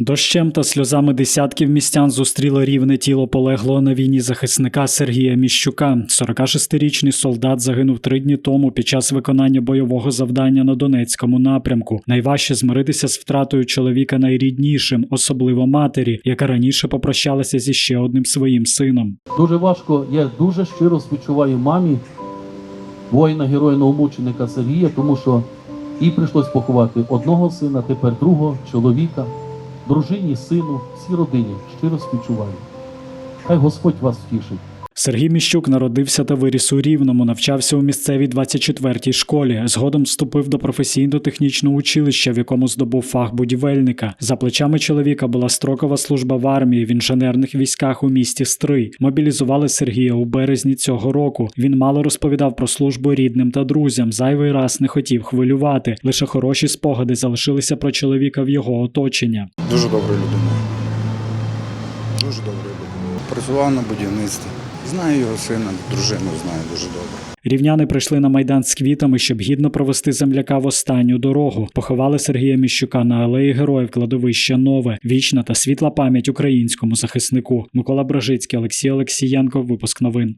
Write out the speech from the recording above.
Дощем та сльозами десятків містян зустріло рівне тіло полеглого на війні захисника Сергія Міщука. 46-річний солдат загинув три дні тому під час виконання бойового завдання на Донецькому напрямку. Найважче змиритися з втратою чоловіка найріднішим, особливо матері, яка раніше попрощалася зі ще одним своїм сином. Дуже важко, я дуже щиро співчуваю мамі воїна героїного мученика Сергія, тому що їй прийшлось поховати одного сина, тепер другого чоловіка, дружині, сину, всій родині. Щиро співчуваю. Хай Господь вас втішить. Сергій Міщук народився та виріс у Рівному, навчався у місцевій 24-й школі. Згодом вступив до професійно-технічного училища, в якому здобув фах будівельника. За плечами чоловіка була строкова служба в армії в інженерних військах у місті Стрий. Мобілізували Сергія у березні цього року. Він мало розповідав про службу рідним та друзям. Зайвий раз не хотів хвилювати. Лише хороші спогади залишилися про чоловіка в його оточення. Дуже добра людина. Дуже добра людина. Працював на будівництві. Знаю його сина, дружину знаю дуже добре. Рівняни прийшли на майдан з квітами, щоб гідно провести земляка в останню дорогу. Поховали Сергія Міщука на алеї героїв кладовища Нове. Вічна та світла пам'ять українському захиснику. Микола Бражицький, Олексій Олексієнко. Випуск новин.